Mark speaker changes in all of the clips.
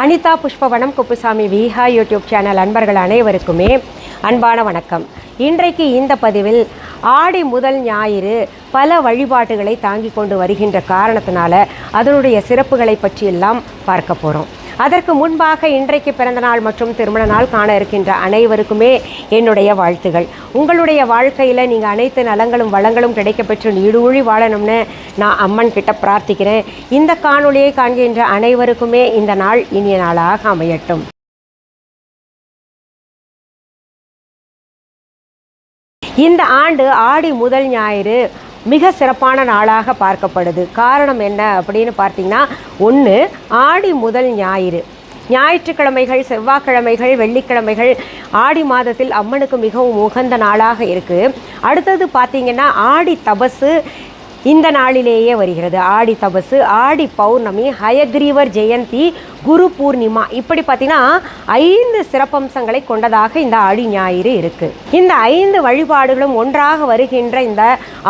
Speaker 1: Anitha Pushpavanam Kuppusamy Viha YouTube channel அன்பர்கள் அனைவருக்குமே அன்பான வணக்கம். இன்றைக்கு இந்த பதிவில் ஆடி முதல் ஞாயிறு பல வழிபாட்டுகளை தாங்கி கொண்டு வருகின்ற காரணத்தினால அதனுடைய சிறப்புகளை பற்றியெல்லாம் பார்க்க போகிறோம் அதற்கு முன்பாக இன்றைக்கு பிறந்த நாள் மற்றும் திருமண நாள் காண இருக்கின்ற அனைவருக்குமே என்னுடைய வாழ்த்துகள். உங்களுடைய வாழ்க்கையில் நீங்கள் அனைத்து நலங்களும் வளங்களும் கிடைக்கப்பெற்று நீடூழி வாழணும்னு நான் அம்மன் கிட்ட பிரார்த்திக்கிறேன். இந்த காணொளியை காண்கின்ற அனைவருக்குமே இந்த நாள் இனிய நாளாக அமையட்டும். இந்த ஆண்டு ஆடி முதல் ஞாயிறு மிக சிறப்பான நாளாக பார்க்கப்படுது. காரணம் என்ன அப்படின்னு பார்த்தீங்கன்னா ஒன்று ஆடி முதல் ஞாயிறு. ஞாயிற்றுக்கிழமைகள் செவ்வாய்க்கிழமைகள் வெள்ளிக்கிழமைகள் ஆடி மாதத்தில் அம்மனுக்கு மிகவும் உகந்த நாளாக இருக்குது அடுத்தது பார்த்திங்கன்னா ஆடி தபசு இந்த நாளிலேயே வருகிறது. ஆடி தபசு ஆடி பௌர்ணமி ஹயக்ரீவர் ஜெயந்தி குரு பூர்ணிமா. இப்படி பார்த்தீங்கன்னா ஐந்து சிறப்பம்சங்களை கொண்டதாக இந்த ஆடி ஞாயிறு இருக்குது இந்த ஐந்து வழிபாடுகளும் ஒன்றாக வருகின்ற இந்த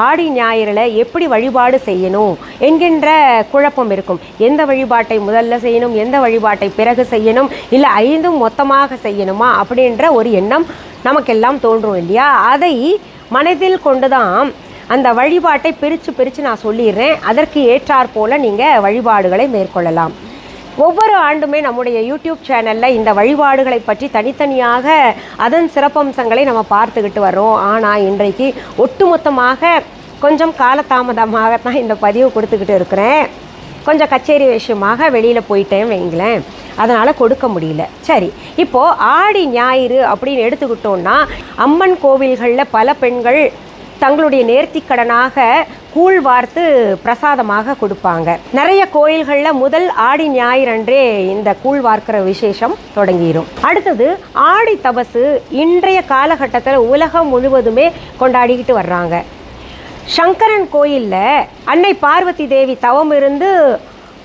Speaker 1: ஆடி ஞாயிறில் எப்படி வழிபாடு செய்யணும் என்கின்ற குழப்பம் இருக்கும். எந்த வழிபாட்டை முதல்ல செய்யணும் எந்த வழிபாட்டை பிறகு செய்யணும் இல்லை ஐந்தும் மொத்தமாக செய்யணுமா அப்படின்ற ஒரு எண்ணம் நமக்கெல்லாம் தோன்றும் இல்லையா? அதை மனதில் கொண்டுதான் அந்த வழிபாட்டை பிரித்து பிரித்து நான் சொல்லிடுறேன். அதற்கு ஏற்றாற் போல் நீங்கள் வழிபாடுகளை மேற்கொள்ளலாம். ஒவ்வொரு ஆண்டுமே நம்முடைய யூடியூப் சேனலில் இந்த வழிபாடுகளை பற்றி தனித்தனியாக அதன் சிறப்பம்சங்களை நம்ம பார்த்துக்கிட்டு வரோம் ஆனால் இன்றைக்கு ஒட்டுமொத்தமாக கொஞ்சம் காலதாமதமாகத்தான் இந்த பதிவு கொடுத்துக்கிட்டு இருக்கிறேன். கொஞ்சம் கச்சேரி விஷயமாக வெளியில் போயிட்டேன் வைங்களேன். அதனால் கொடுக்க முடியல. சரி இப்போது ஆடி ஞாயிறு அப்படின்னு எடுத்துக்கிட்டோன்னா அம்மன் கோவில்களில் பல பெண்கள் தங்களுடைய நேர்த்திக்கடனாக கூழ் வார்த்து பிரசாதமாக கொடுப்பாங்க. நிறைய கோயில்களில் முதல் ஆடி ஞாயிறன்றே இந்த கூழ் வார்க்கிற விசேஷம் தொடங்கிடும் அடுத்தது ஆடி தபசு இன்றைய காலகட்டத்தில் உலகம் முழுவதுமே கொண்டாடிக்கிட்டு வர்றாங்க. சங்கரன் கோயிலில் அன்னை பார்வதி தேவி தவம் இருந்து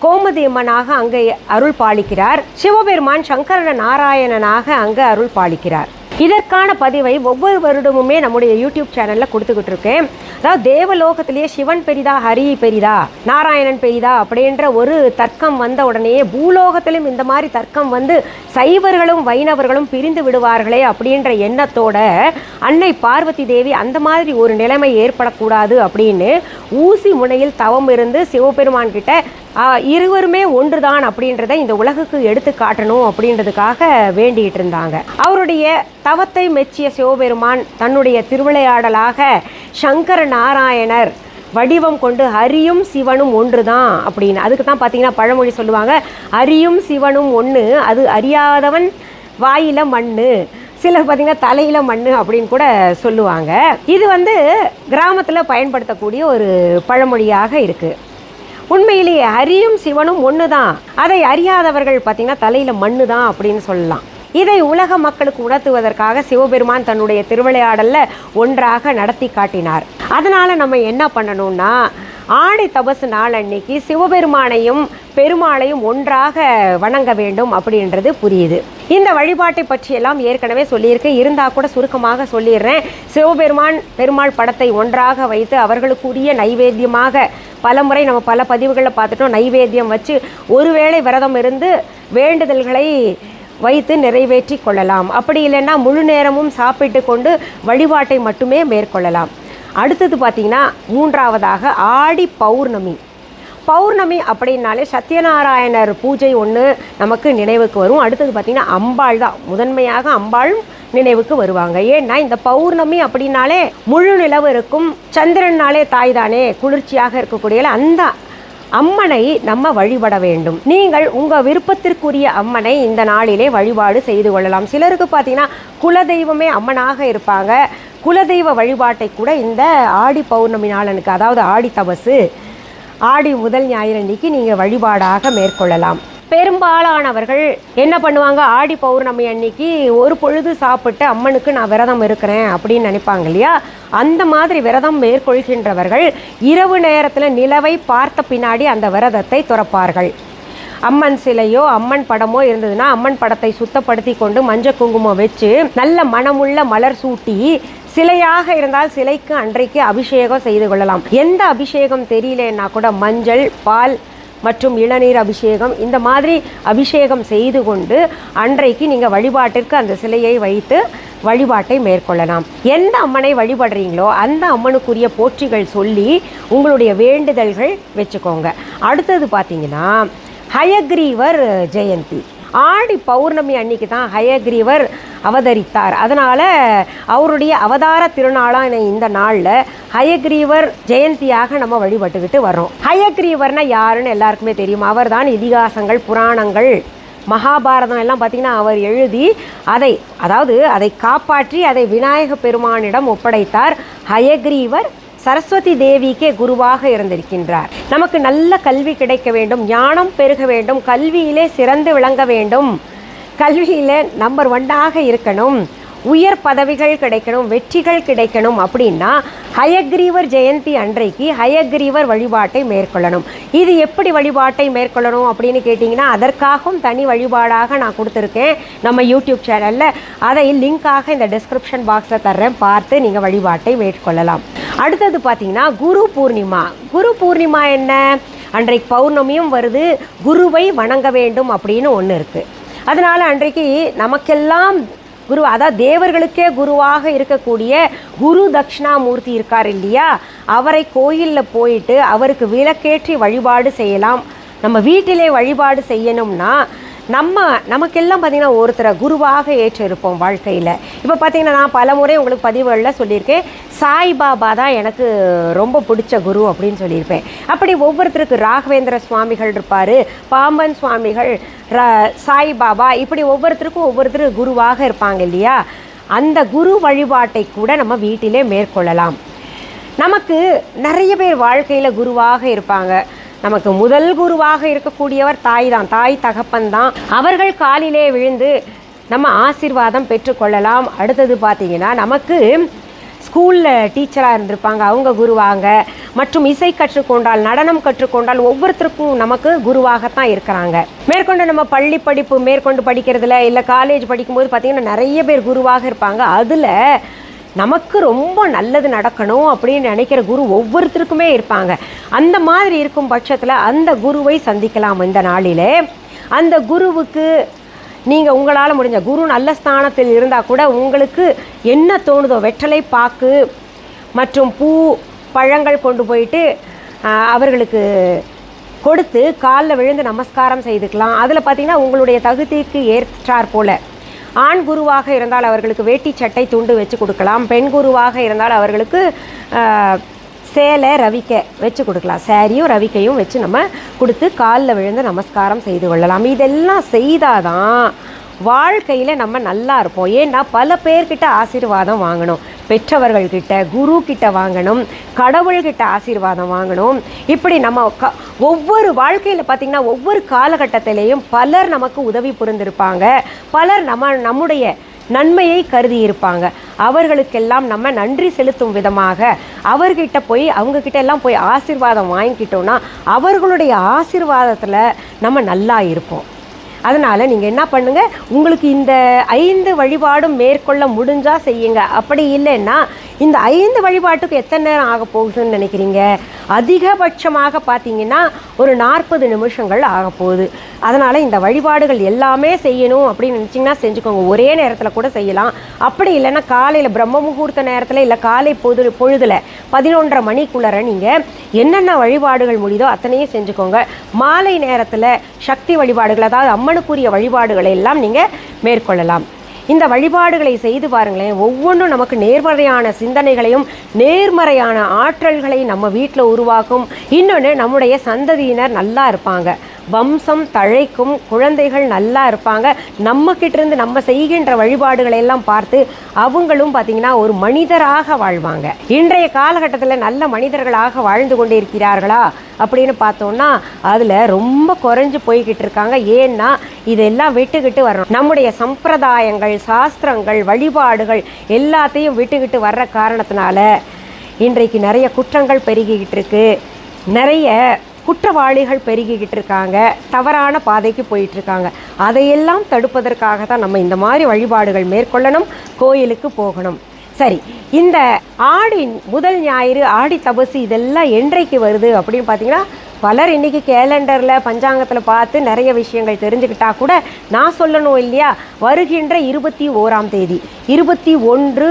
Speaker 1: கோமதி அம்மனாக அங்கே அருள் பாலிக்கிறார். சிவபெருமான் சங்கரன நாராயணனாக அங்கே அருள் பாலிக்கிறார். இதற்கான பதிவை ஒவ்வொரு வருடமுமே நம்முடைய யூடியூப் சேனலில் கொடுத்துக்கிட்டு இருக்கேன். அதாவது தேவலோகத்திலேயே சிவன் பெரிதா ஹரி பெரிதா நாராயணன் பெரிதா அப்படின்ற ஒரு தர்க்கம் வந்த உடனே பூலோகத்திலும் இந்த மாதிரி தர்க்கம் வந்து சைவர்களும் வைணவர்களும் பிரிந்து விடுவார்களே அப்படின்ற எண்ணத்தோட அன்னை பார்வதி தேவி அந்த மாதிரி ஒரு நிலைமை ஏற்படக்கூடாது அப்படின்னு ஊசி முனையில் தவம் இருந்து சிவபெருமான் கிட்ட இருவருமே ஒன்றுதான் அப்படின்றத இந்த உலகுக்கு எடுத்து காட்டணும் அப்படின்றதுக்காக வேண்டிகிட்டு இருந்தாங்க. அவருடைய தவத்தை மெச்சிய சிவபெருமான் தன்னுடைய திருவிளையாடலாக சங்கர நாராயணர் வடிவம் கொண்டு ஹரியும் சிவனும் ஒன்று தான் அப்படின்னு. அதுக்கு தான் பார்த்தீங்கன்னா பழமொழி சொல்லுவாங்க. ஹரியும் சிவனும் ஒன்று அது அறியாதவன் வாயில மண்ணு சிலர் பார்த்தீங்கன்னா தலையில் மண் அப்படின்னு கூட சொல்லுவாங்க. இது வந்து கிராமத்தில் பயன்படுத்தக்கூடிய ஒரு பழமொழியாக இருக்குது உண்மையிலேயே அரியும் சிவனும் ஒன்று தான் அதை அறியாதவர்கள் பார்த்தீங்கன்னா தலையில் மண்ணு தான் அப்படின்னு சொல்லலாம். இதை உலக மக்களுக்கு உணர்த்துவதற்காக சிவபெருமான் தன்னுடைய திருவிளையாடலில் ஒன்றாக நடத்தி காட்டினார். அதனால் நம்ம என்ன பண்ணணும்னா ஆடி தபசு நாள் அன்னைக்கு சிவபெருமானையும் பெருமாளையும் ஒன்றாக வணங்க வேண்டும் அப்படின்றது புரியுது. இந்த வழிபாட்டை பற்றியெல்லாம் ஏற்கனவே சொல்லியிருக்கேன் இருந்தால் கூட சுருக்கமாக சொல்லிடுறேன். சிவபெருமான் பெருமாள் படத்தை ஒன்றாக வைத்து அவர்களுக்குரிய நைவேத்தியமாக பலமுறை நம்ம பல பதிவுகளில் பார்த்துட்டோம். நைவேத்தியம் வச்சு ஒருவேளை விரதம் இருந்து வேண்டுதல்களை வைத்து நிறைவேற்றி கொள்ளலாம். அப்படி இல்லைன்னா முழு நேரமும் சாப்பிட்டு கொண்டு வழிபாட்டை மட்டுமே மேற்கொள்ளலாம். அடுத்தது பார்த்திங்கன்னா மூன்றாவதாக ஆடி பௌர்ணமி. பௌர்ணமி அப்படின்னாலே சத்யநாராயணர் பூஜை ஒன்று நமக்கு நினைவுக்கு வரும். அடுத்தது பார்த்திங்கன்னா அம்பாள் தான். முதன்மையாக அம்பாள் நினைவுக்கு வருவாங்க. ஏன்னா இந்த பௌர்ணமி அப்படின்னாலே முழு நிலவு இருக்கும். சந்திரன்னாலே தாய் தானே குளிர்ச்சியாக இருக்கக்கூடிய அந்த அம்மனை நம்ம வழிபட வேண்டும். நீங்கள் உங்கள் விருப்பத்திற்குரிய அம்மனை இந்த நாளிலே வழிபாடு செய்து கொள்ளலாம். சிலருக்கு பார்த்தீங்கன்னா குலதெய்வமே அம்மனாக இருப்பாங்க. குலதெய்வ வழிபாட்டை கூட இந்த ஆடி பௌர்ணமி நாளனுக்கு அதாவது ஆடி தபசு ஆடி முதல் ஞாயிறு அன்னைக்கு நீங்கள் வழிபாடாக மேற்கொள்ளலாம். பெரும்பாலானவர்கள் என்ன பண்ணுவாங்க? ஆடி பௌர்ணமி அன்னைக்கு ஒரு பொழுது சாப்பிட்டு அம்மனுக்கு நான் விரதம் இருக்கிறேன் அப்படின்னு நினைப்பாங்க இல்லையா? அந்த மாதிரி விரதம் மேற்கொள்கின்றவர்கள் இரவு நேரத்தில் நிலவை பார்த்த பின்னாடி அந்த விரதத்தை துறப்பார்கள். அம்மன் சிலையோ அம்மன் படமோ இருந்ததுன்னா அம்மன் படத்தை சுத்தப்படுத்தி கொண்டு மஞ்சள் குங்குமம் வச்சு நல்ல மனமுள்ள மலர் சூட்டி சிலையாக இருந்தால் சிலைக்கு அன்றைக்கு அபிஷேகம் செய்து கொள்ளலாம். எந்த அபிஷேகம் தெரியலன்னா கூட மஞ்சள் பால் மற்றும் இளநீர் அபிஷேகம். இந்த மாதிரி அபிஷேகம் செய்து கொண்டு அன்றைக்கு நீங்கள் வழிபாட்டிற்கு அந்த சிலையை வைத்து வழிபாட்டை மேற்கொள்ளலாம். எந்த அம்மனை வழிபடுறீங்களோ அந்த அம்மனுக்குரிய போற்றிகள் சொல்லி உங்களுடைய வேண்டுதல்கள் வச்சுக்கோங்க. அடுத்தது பார்த்தீங்கன்னா ஹயக்ரீவர் ஜெயந்தி. ஆடி பௌர்ணமி அன்னைக்கு தான் ஹயக்ரீவர் அவதரித்தார். அதனால் அவருடைய அவதார திருநாளான இந்த நாளில் ஹயக்ரீவர் ஜெயந்தியாக நம்ம வழிபட்டுக்கிட்டு வர்றோம். ஹயக்ரீவர்னா யாருன்னு எல்லாருக்குமே தெரியும். அவர்தான் இதிகாசங்கள் புராணங்கள் மகாபாரதம் எல்லாம் பார்த்திங்கன்னா அவர் எழுதி அதை அதாவது அதை காப்பாற்றி அதை விநாயக பெருமானிடம் ஒப்படைத்தார் ஹயக்ரீவர் சரஸ்வதி தேவிக்கே குருவாக இருந்திருக்கின்றார். நமக்கு நல்ல கல்வி கிடைக்க வேண்டும் ஞானம் பெருக வேண்டும் கல்வியிலே சிறந்து விளங்க வேண்டும். கல்வியில் நம்பர் ஒன்னாக இருக்கணும். உயர் பதவிகள் கிடைக்கணும் வெற்றிகள் கிடைக்கணும் அப்படின்னா ஹயக்ரீவர் ஜெயந்தி அன்றைக்கு ஹயக்ரீவர் வழிபாட்டை மேற்கொள்ளணும். இது எப்படி வழிபாட்டை மேற்கொள்ளணும் அப்படின்னு கேட்டிங்கன்னா அதற்காகவும் தனி வழிபாடாக நான் கொடுத்துருக்கேன் நம்ம யூடியூப் சேனலில் அதை லிங்காக இந்த டிஸ்கிரிப்ஷன் பாக்ஸில் தர்றேன். பார்த்து நீங்கள் வழிபாட்டை மேற்கொள்ளலாம். அடுத்தது பார்த்திங்கன்னா குரு பூர்ணிமா. குரு பூர்ணிமா என்ன? அன்றைக்கு பௌர்ணமியும் வருது. குருவை வணங்க வேண்டும் அப்படின்னு ஒன்று இருக்குது அதனால் அன்றைக்கு நமக்கெல்லாம் குரு அதாவது தேவர்களுக்கே குருவாக இருக்கக்கூடிய குரு தட்சிணாமூர்த்தி இருக்கார் இல்லையா? அவரை கோயிலில் போயிட்டு அவருக்கு விளக்கேற்றி வழிபாடு செய்யலாம். நம்ம வீட்டிலே வழிபாடு செய்யணும்னா நம்ம நமக்கெல்லாம் பார்த்திங்கன்னா ஒருத்தரை குருவாக ஏற்றிருப்போம் வாழ்க்கையில். இப்போ பார்த்தீங்கன்னா நான் பல முறை உங்களுக்கு பதிவுகளில் சொல்லியிருக்கேன். சாய்பாபா தான் எனக்கு ரொம்ப பிடிச்ச குரு அப்படின்னு சொல்லியிருப்பேன். அப்படி ஒவ்வொருத்தருக்கு ராகவேந்திர சுவாமிகள் இருப்பார் பாம்பன் சுவாமிகள் ர சாய்பாபா இப்படி ஒவ்வொருத்தருக்கும் ஒவ்வொருத்தர் குருவாக இருப்பாங்க இல்லையா? அந்த குரு வழிபாட்டை கூட நம்ம வீட்டிலே மேற்கொள்ளலாம். நமக்கு நிறைய பேர் வாழ்க்கையில் குருவாக இருப்பாங்க. நமக்கு முதல் குருவாக இருக்கக்கூடியவர் தாய் தான் தாய் தகப்பன் தான் அவர்கள் காலிலே விழுந்து நம்ம ஆசீர்வாதம் பெற்றுக்கொள்ளலாம். அடுத்தது பார்த்தீங்கன்னா நமக்கு ஸ்கூலில் டீச்சராக இருந்திருப்பாங்க. அவங்க குருவாங்க. மற்றும் இசை கற்றுக்கொண்டால் நடனம் கற்றுக்கொண்டால் ஒவ்வொருத்தருக்கும் நமக்கு குருவாகத்தான் இருக்கிறாங்க. மேற்கொண்டு நம்ம பள்ளி படிப்பு மேற்கொண்டு படிக்கிறதுல இல்லை காலேஜ் படிக்கும்போது பார்த்திங்கன்னா நிறைய பேர் குருவாக இருப்பாங்க. அதில் நமக்கு ரொம்ப நல்லது நடக்கணும் அப்படின்னு நினைக்கிற குரு ஒவ்வொருத்தருக்குமே இருப்பாங்க. அந்த மாதிரி இருக்கும் பட்சத்தில் அந்த குருவை சந்திக்கலாம் இந்த நாளிலே. அந்த குருவுக்கு நீங்கள் உங்களால் முடிஞ்ச குரு நல்ல ஸ்தானத்தில் இருந்தால் கூட உங்களுக்கு என்ன தோணுதோ வெற்றலை பாக்கு மற்றும் பூ பழங்கள் கொண்டு போயிட்டு அவர்களுக்கு கொடுத்து காலில் விழுந்து நமஸ்காரம் செய்துக்கலாம். அதில் பார்த்தீங்கன்னா உங்களுடைய தகுதிக்கு ஏற்றாற் போல். ஆண் குருவாக இருந்தால் அவர்களுக்கு வேட்டி சட்டை துண்டு வச்சு கொடுக்கலாம். பெண் குருவாக இருந்தால் அவர்களுக்கு சேலை ரவிக்கை வச்சு கொடுக்கலாம். சேரியும் ரவிக்கையும் வச்சு நம்ம கொடுத்து காலில் விழுந்து நமஸ்காரம் செய்து கொள்ளலாம். இதெல்லாம் செய்தாதான் வாழ்க்கையில் நம்ம நல்லா இருப்போம். ஏன்னா பல பேர்கிட்ட ஆசீர்வாதம் வாங்கணும். பெற்றவர்கள்கிட்ட குரு கிட்ட வாங்கணும் கடவுள்கிட்ட ஆசீர்வாதம் வாங்கணும். இப்படி நம்ம க ஒவ்வொரு வாழ்க்கையில் பார்த்திங்கன்னா ஒவ்வொரு காலகட்டத்திலையும் பலர் நமக்கு உதவி புரிந்திருப்பாங்க. பலர் நம்ம நம்முடைய நன்மையை கருதி இருப்பாங்க. அவர்களுக்கெல்லாம் நம்ம நன்றி செலுத்தும் விதமாக அவர்கிட்ட போய் அவங்கக்கிட்ட எல்லாம் போய் ஆசீர்வாதம் வாங்கிக்கிட்டோன்னா அவர்களுடைய ஆசீர்வாதத்தில் நம்ம நல்லா இருப்போம். அதனால் நீங்கள் என்ன பண்ணுங்கள் உங்களுக்கு இந்த ஐந்து வழிபாடும் மேற்கொள்ள முடிஞ்சால் செய்யுங்க. அப்படி இல்லைன்னா இந்த ஐந்து வழிபாட்டுக்கு எத்தனை நேரம் ஆக போகுதுன்னு நினைக்கிறீங்க? அதிகபட்சமாக பார்த்தீங்கன்னா ஒரு நாற்பது நிமிஷங்கள் ஆக போகுது. அதனால் இந்த வழிபாடுகள் எல்லாமே செய்யணும் அப்படின்னு நினச்சிங்கன்னா செஞ்சுக்கோங்க. ஒரே நேரத்தில் கூட செய்யலாம். அப்படி இல்லைன்னா காலையில் பிரம்ம முகூர்த்த நேரத்தில் இல்லை காலை பொது பொழுதில் பதினொன்றரை மணிக்குள்ளர நீங்கள் என்னென்ன வழிபாடுகள் முடியுதோ அத்தனையும் செஞ்சுக்கோங்க. மாலை நேரத்தில் சக்தி வழிபாடுகள் அதாவது அம்மன் அம்மனுக்குரிய வழிபாடுகளை எல்லாம் நீங்கள் மேற்கொள்ளலாம். இந்த வழிபாடுகளை செய்து பாருங்களேன் ஒவ்வொன்றும் நமக்கு நேர்மறையான சிந்தனைகளையும் நேர்மறையான ஆற்றல்களை நம்ம வீட்டில் உருவாக்கும். இன்னொன்று நம்முடைய சந்ததியினர் நல்லா இருப்பாங்க. வம்சம் தழைக்கும் குழந்தைகள் நல்லா இருப்பாங்க. நம்மக்கிட்ட இருந்து நம்ம செய்கின்ற வழிபாடுகளை எல்லாம் பார்த்து அவங்களும் பார்த்தீங்கன்னா ஒரு மனிதராக வாழ்வாங்க. இன்றைய காலகட்டத்தில் நல்ல மனிதர்களாக வாழ்ந்து கொண்டு இருக்கிறார்களா அப்படின்னு பார்த்தோம்னா அதில் ரொம்ப குறைஞ்சு போய்கிட்டு இருக்காங்க. ஏன்னா இதெல்லாம் விட்டுக்கிட்டு வரணும் நம்முடைய சம்பிரதாயங்கள் சாஸ்திரங்கள் வழிபாடுகள் எல்லாத்தையும் விட்டுக்கிட்டு வர்ற காரணத்தினால இன்றைக்கு நிறைய குற்றங்கள் பெருகிக்கிட்டு இருக்கு. நிறைய குற்றவாளிகள் பெருகிக்கிட்டு இருக்காங்க தவறான பாதைக்கு போயிட்டு இருக்காங்க. அதையெல்லாம் தடுப்பதற்காக தான் நம்ம இந்த மாதிரி வழிபாடுகள் மேற்கொள்ளணும் கோயிலுக்கு போகணும். சரி இந்த ஆடி முதல் ஞாயிறு ஆடி தபசு இதெல்லாம் என்றைக்கு வருது அப்படின்னு பார்த்தீங்கன்னா பலர் இன்னைக்கு கேலண்டரில் பஞ்சாங்கத்தில் பார்த்து நிறைய விஷயங்கள் தெரிஞ்சுக்கிட்டா கூட நான் சொல்லணும் இல்லையா? வருகின்ற இருபத்தி ஓராம் தேதி. இருபத்தி ஒன்று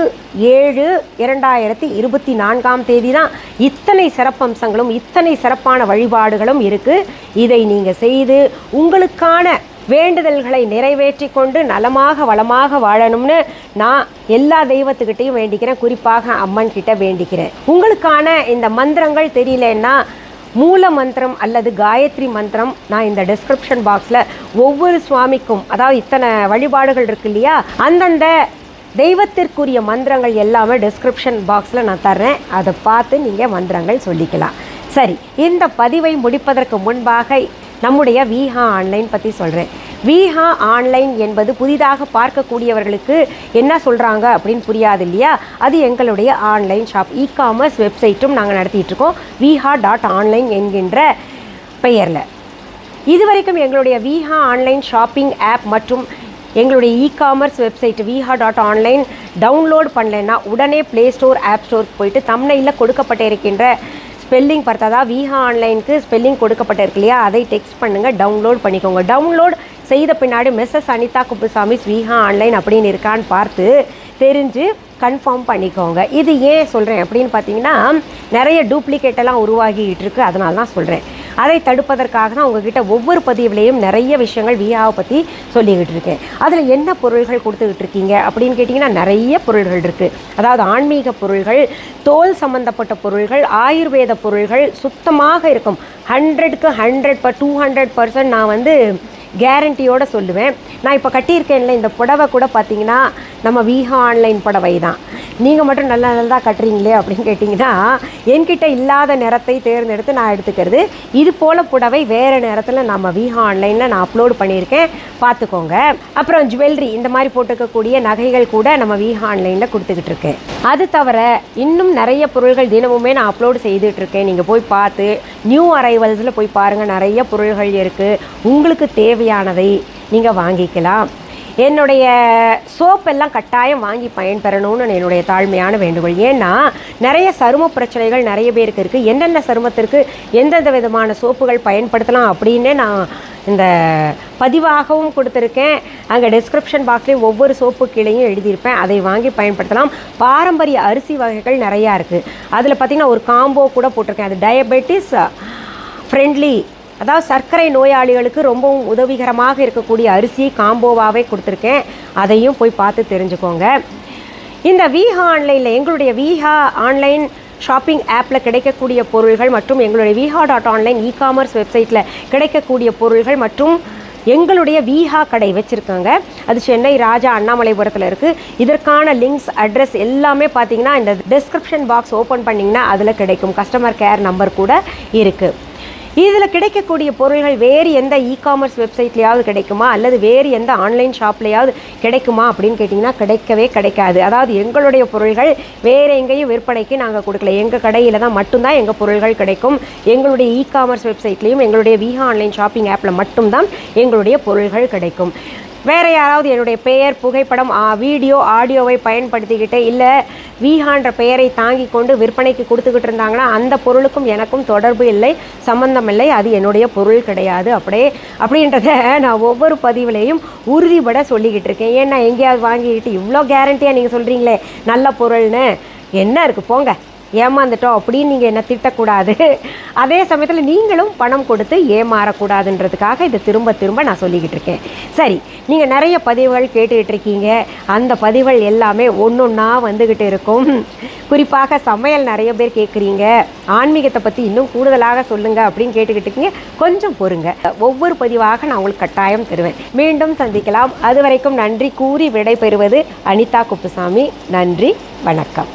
Speaker 1: ஏழு இரண்டாயிரத்தி இருபத்தி நான்காம் தேதி தான் இத்தனை சிறப்பம்சங்களும் இத்தனை சிறப்பான வழிபாடுகளும் இருக்குது இதை நீங்கள் செய்து உங்களுக்கான வேண்டுதல்களை நிறைவேற்றி கொண்டு நலமாக வளமாக வாழணும்னு நான் எல்லா தெய்வத்துக்கிட்டையும் வேண்டிக்கிறேன். குறிப்பாக அம்மன் கிட்ட வேண்டிக்கிறேன். உங்களுக்கான இந்த மந்திரங்கள் தெரியலன்னா மூல மந்திரம் அல்லது காயத்ரி மந்திரம் நான் இந்த டிஸ்கிரிப்ஷன் பாக்ஸில் ஒவ்வொரு சுவாமிக்கும் அதாவது இத்தனை வழிபாடுகள் இருக்கு இல்லையா? அந்தந்த தெய்வத்திற்குரிய மந்திரங்கள் எல்லாமே டிஸ்கிரிப்ஷன் பாக்ஸில் நான் தர்றேன். அதை பார்த்து நீங்கள் மந்திரங்கள் சொல்லிக்கலாம். சரி இந்த பதிவை முடிப்பதற்கு முன்பாக நம்முடைய விஹா ஆன்லைன் பற்றி சொல்கிறேன் விஹா ஆன்லைன் என்பது புதிதாக பார்க்கக்கூடியவர்களுக்கு என்ன சொல்கிறாங்க அப்படின்னு புரியாது இல்லையா? அது எங்களுடைய ஆன்லைன் ஷாப் இ காமர்ஸ் வெப்சைட்டும் நாங்கள் நடத்திட்டுருக்கோம். விஹா டாட் ஆன்லைன் என்கின்ற பெயரில். இதுவரைக்கும் எங்களுடைய விஹா ஆன்லைன் ஷாப்பிங் ஆப் மற்றும் எங்களுடைய e commerce website Viha dot online download பண்ணலைன்னா உடனே ப்ளே ஸ்டோர் ஆப் ஸ்டோருக்கு போயிட்டு தமிழில் கொடுக்கப்பட்டிருக்கின்ற ஸ்பெல்லிங் பார்த்ததா விஹா ஆன்லைனுக்கு ஸ்பெல்லிங் கொடுக்கப்பட்டிருக்கு இல்லையா? அதை டெக்ஸ்ட் பண்ணுங்கள் டவுன்லோட் பண்ணிக்கோங்க. டவுன்லோட் செய்த பின்னாடி மெஸ்ஸஸ் அனிதா குப்புசாமி விஹா ஆன்லைன் அப்படின்னு இருக்கான்னு பார்த்து தெரிஞ்சு கன்ஃபார்ம் பண்ணிக்கோங்க. இது ஏன் சொல்கிறேன் அப்படின்னு பார்த்தீங்கன்னா நிறைய டூப்ளிகேட்டெல்லாம் உருவாகிட்டு இருக்குது அதனால தான் சொல்கிறேன் அதை தடுப்பதற்காக தான் உங்ககிட்ட ஒவ்வொரு பதிவுலேயும் நிறைய விஷயங்கள் விஆவை பற்றி சொல்லிக்கிட்டு இருக்கேன். அதில் என்ன பொருள்கள் கொடுத்துக்கிட்டு இருக்கீங்க அப்படின்னு கேட்டிங்கன்னா நிறைய பொருள்கள் இருக்குது அதாவது ஆன்மீக பொருள்கள் தோல் சம்பந்தப்பட்ட பொருள்கள் ஆயுர்வேத பொருள்கள் சுத்தமாக இருக்கும். ஹண்ட்ரட்க்கு hundred per to hundred percent நான் வந்து கேரண்டியோடு சொல்லுவேன். நான் இப்போ கட்டியிருக்கேன்ல இந்த புடவை கூட பார்த்தீங்கன்னா நம்ம வீஹா ஆன்லைன் புடவை தான். நீங்கள் மட்டும் நல்ல நல்லா கட்டுறீங்களே அப்படின்னு கேட்டிங்கன்னா என்கிட்ட இல்லாத நிறத்தை தேர்ந்தெடுத்து நான் எடுத்துக்கிறது. இது போல் புடவை வேறு நேரத்தில் நம்ம வீஹா ஆன்லைனில் நான் அப்லோடு பண்ணியிருக்கேன். பார்த்துக்கோங்க அப்புறம் ஜுவல்லரி இந்த மாதிரி போட்டுக்கக்கூடிய நகைகள் கூட நம்ம வீஹா ஆன்லைனில் கொடுத்துக்கிட்டு இருக்கேன் அது தவிர இன்னும் நிறைய பொருள்கள் தினமுமே நான் அப்லோடு செய்துட்ருக்கேன் நீங்கள் போய் பார்த்து நியூ அரைவல்ஸில் போய் பாருங்கள் நிறைய பொருள்கள் இருக்குது உங்களுக்கு தேவை தேவையானதை நீங்கள் வாங்கிக்கலாம். என்னுடைய சோப் எல்லாம் கட்டாயம் வாங்கி பயன்பெறணும்னு என்னுடைய தாழ்மையான வேண்டுகோள். ஏன்னா நிறைய சரும பிரச்சனைகள் நிறைய பேருக்கு இருக்குது என்னென்ன சருமத்திற்கு எந்தெந்த விதமான சோப்புகள் பயன்படுத்தலாம் அப்படின்னே நான் இந்த பதிவாகவும் கொடுத்துருக்கேன். அங்கே டிஸ்கிரிப்ஷன் பாக்ஸ்லேயும் ஒவ்வொரு சோப்பு கீழையும் எழுதியிருப்பேன். அதை வாங்கி பயன்படுத்தலாம். பாரம்பரிய அரிசி வகைகள் நிறையா இருக்குது அதில் பார்த்திங்கன்னா ஒரு காம்போ கூட போட்டிருக்கேன். அது டயபெட்டிஸ் ஃப்ரெண்ட்லி அதாவது சர்க்கரை நோயாளிகளுக்கு ரொம்பவும் உதவிகரமாக இருக்கக்கூடிய அரிசி காம்போவாகவே கொடுத்துருக்கேன். அதையும் போய் பார்த்து தெரிஞ்சுக்கோங்க. இந்த விஹா ஆன்லைனில் எங்களுடைய விஹா ஆன்லைன் ஷாப்பிங் ஆப்பில் கிடைக்கக்கூடிய பொருள்கள் மற்றும் எங்களுடைய Viha dot online e commerce வெப்சைட்டில் கிடைக்கக்கூடிய பொருள்கள் மற்றும் எங்களுடைய விஹா கடை வச்சுருக்காங்க. அது சென்னை ராஜா அண்ணாமலைபுரத்தில் இருக்குது இதற்கான லிங்க்ஸ் அட்ரஸ் எல்லாமே பார்த்தீங்கன்னா இந்த டிஸ்கிரிப்ஷன் பாக்ஸ் ஓப்பன் பண்ணிங்கன்னா அதில் கிடைக்கும். கஸ்டமர் கேர் நம்பர் கூட இருக்குது இதில் கிடைக்கக்கூடிய பொருள்கள் வேறு எந்த இ காமர்ஸ் வெப்சைட்லையாவது கிடைக்குமா? அல்லது வேறு எந்த ஆன்லைன் ஷாப்லையாவது கிடைக்குமா அப்படின்னு கேட்டிங்கன்னா கிடைக்கவே கிடைக்காது. அதாவது எங்களுடைய பொருள்கள் வேறு எங்கேயும் விற்பனைக்கு நாங்கள் கொடுக்கல. எங்கள் கடையில் தான் மட்டும்தான் எங்கள் பொருள்கள் கிடைக்கும். எங்களுடைய இ காமர்ஸ் வெப்சைட்லேயும் எங்களுடைய விஹா ஆன்லைன் ஷாப்பிங் ஆப்பில் மட்டும்தான் எங்களுடைய பொருள்கள் கிடைக்கும். வேறு யாராவது என்னுடைய பெயர் புகைப்படம் வீடியோ ஆடியோவை பயன்படுத்திக்கிட்டு இல்லை விஹான்ற பெயரை தாங்கி கொண்டு விற்பனைக்கு கொடுத்துக்கிட்டு இருந்தாங்கன்னா அந்த பொருளுக்கும் எனக்கும் தொடர்பு இல்லை சம்பந்தம் இல்லை அது என்னுடைய பொருள் கிடையாது. அப்படியே அப்படின்றத நான் ஒவ்வொரு பதிவுலேயும் உறுதிபட சொல்லிக்கிட்டு இருக்கேன். ஏன்னா எங்கேயாவது வாங்கிக்கிட்டு இவ்வளோ கேரண்டியாக நீங்கள் சொல்கிறீங்களே நல்ல பொருள்னு. என்ன இருக்குது போங்க. ஏமாந்துட்டோம் அப்படின்னு நீங்கள் என்ன திட்டக்கூடாது? அதே சமயத்தில் நீங்களும் பணம் கொடுத்து ஏமாறக்கூடாதுன்றதுக்காக இதை திரும்ப திரும்ப நான் சொல்லிக்கிட்டு இருக்கேன். சரி நீங்கள் நிறைய பதிவுகள் கேட்டுக்கிட்டு இருக்கீங்க. அந்த பதிவுகள் எல்லாமே ஒன்று ஒன்றா வந்துக்கிட்டு இருக்கும். குறிப்பாக சமையல் நிறைய பேர் கேட்குறீங்க ஆன்மீகத்தை பற்றி இன்னும் கூடுதலாக சொல்லுங்கள் அப்படின்னு கேட்டுக்கிட்டு இருக்கீங்க. கொஞ்சம் பொறுங்க. ஒவ்வொரு பதிவாக நான் உங்களுக்கு கட்டாயம் தருவேன். மீண்டும் சந்திக்கலாம். அது வரைக்கும் நன்றி கூறி விடைபெறுவது அனிதா குப்புசாமி. நன்றி வணக்கம்.